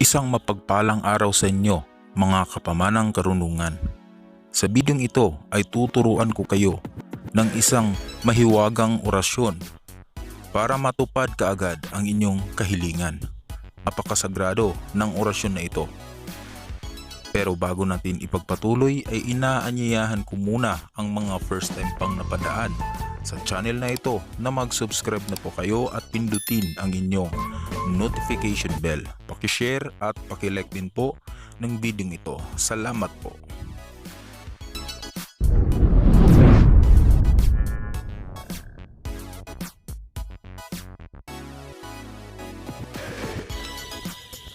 Isang mapagpalang araw sa inyo, mga kapamanang karunungan. Sa bidyong ito ay tuturuan ko kayo ng isang mahiwagang orasyon para matupad kaagad ang inyong kahilingan. Apakasagrado ng orasyon na ito. Pero bago natin ipagpatuloy ay inaanyayahan ko muna ang mga first time pang napadaan sa channel na ito na mag-subscribe na po kayo at pindutin ang inyong notification bell. Pakishare at pakilike din po ng video ito. Salamat po.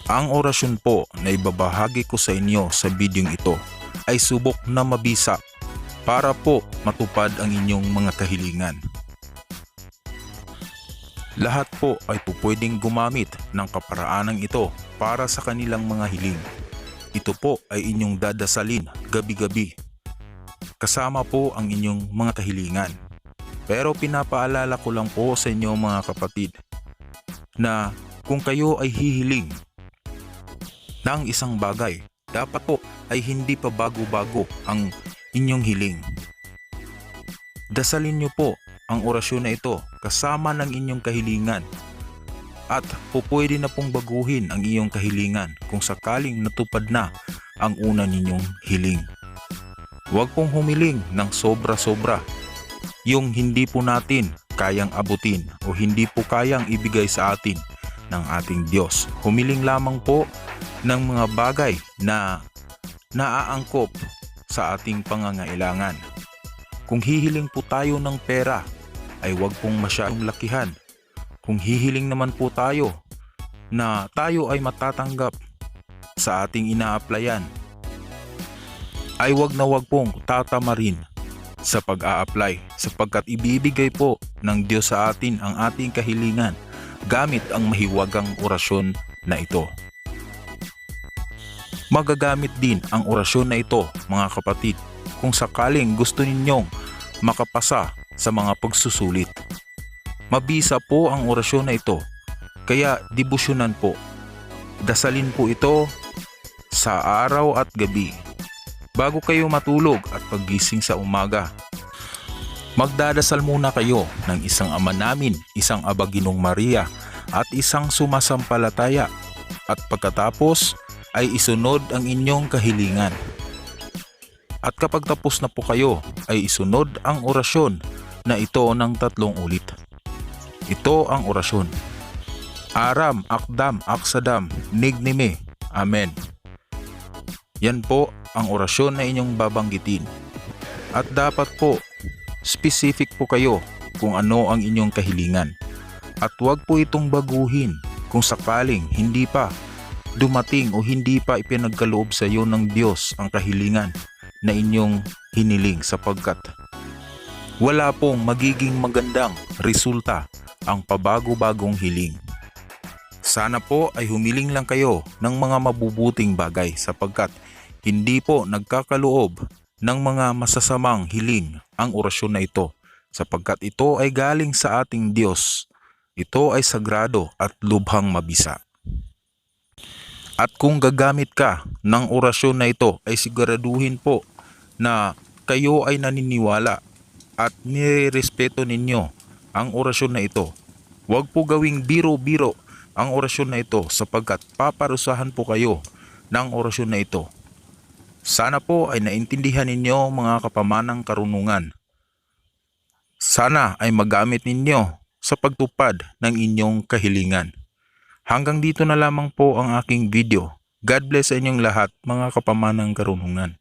Ang orasyon po na ibabahagi ko sa inyo sa bidyong ito ay subok na mabisa para po matupad ang inyong mga kahilingan. Lahat po ay pupwedeng gumamit ng kaparaanang ito para sa kanilang mga hiling. Ito po ay inyong dadasalin gabi-gabi. Kasama po ang inyong mga kahilingan. Pero pinapaalala ko lang po sa inyo mga kapatid na kung kayo ay hihiling ng isang bagay, dapat po ay hindi pa bago-bago ang inyong hiling. Dasalin niyo po ang orasyon na ito kasama ng inyong kahilingan at pupwede na pong baguhin ang iyong kahilingan kung sakaling natupad na ang una ninyong hiling. Huwag pong humiling ng sobra-sobra yung hindi po natin kayang abutin o hindi po kayang ibigay sa atin ng ating Diyos. Humiling lamang po ng mga bagay na naaangkop sa ating pangangailangan. Kung hihiling po tayo ng pera, ay huwag pong masyadong lakihan. Kung hihiling naman po tayo na tayo ay matatanggap sa ating ina-applyan, ay huwag na huwag pong tatamarin sa pag-a-apply sapagkat ibibigay po ng Diyos sa atin ang ating kahilingan gamit ang mahiwagang orasyon na ito. Magagamit din ang orasyon na ito mga kapatid kung sakaling gusto ninyong makapasa sa mga pagsusulit. Mabisa po ang orasyon na ito kaya debosyonan po. Dasalin po ito sa araw at gabi bago kayo matulog at paggising sa umaga. Magdadasal muna kayo ng isang ama namin, isang abaginong Maria at isang sumasampalataya at pagkatapos ay isunod ang inyong kahilingan. At kapag tapos na po kayo ay isunod ang orasyon na ito ng tatlong ulit. Ito ang orasyon. Aram, Akdam, Aksadam, Nignime. Amen. Yan po ang orasyon na inyong babanggitin. At dapat po, specific po kayo kung ano ang inyong kahilingan. At huwag po itong baguhin kung sakaling hindi pa dumating o hindi pa ipinagkaloob sa iyo ng Diyos ang kahilingan na inyong hiniling sapagkat wala pong magiging magandang resulta ang pabago-bagong hiling. Sana po ay humiling lang kayo ng mga mabubuting bagay sapagkat hindi po nagkakaloob ng mga masasamang hiling ang orasyon na ito sapagkat ito ay galing sa ating Diyos. Ito ay sagrado at lubhang mabisa. At kung gagamit ka ng orasyon na ito ay siguraduhin po na kayo ay naniniwala at nirespeto ninyo ang orasyon na ito. Huwag po gawing biro-biro ang orasyon na ito sapagkat paparusahan po kayo ng orasyon na ito. Sana po ay naintindihan ninyo mga kapamanang karunungan. Sana ay magamit ninyo sa pagtupad ng inyong kahilingan. Hanggang dito na lamang po ang aking video. God bless sa inyong lahat mga kapamanang karunungan.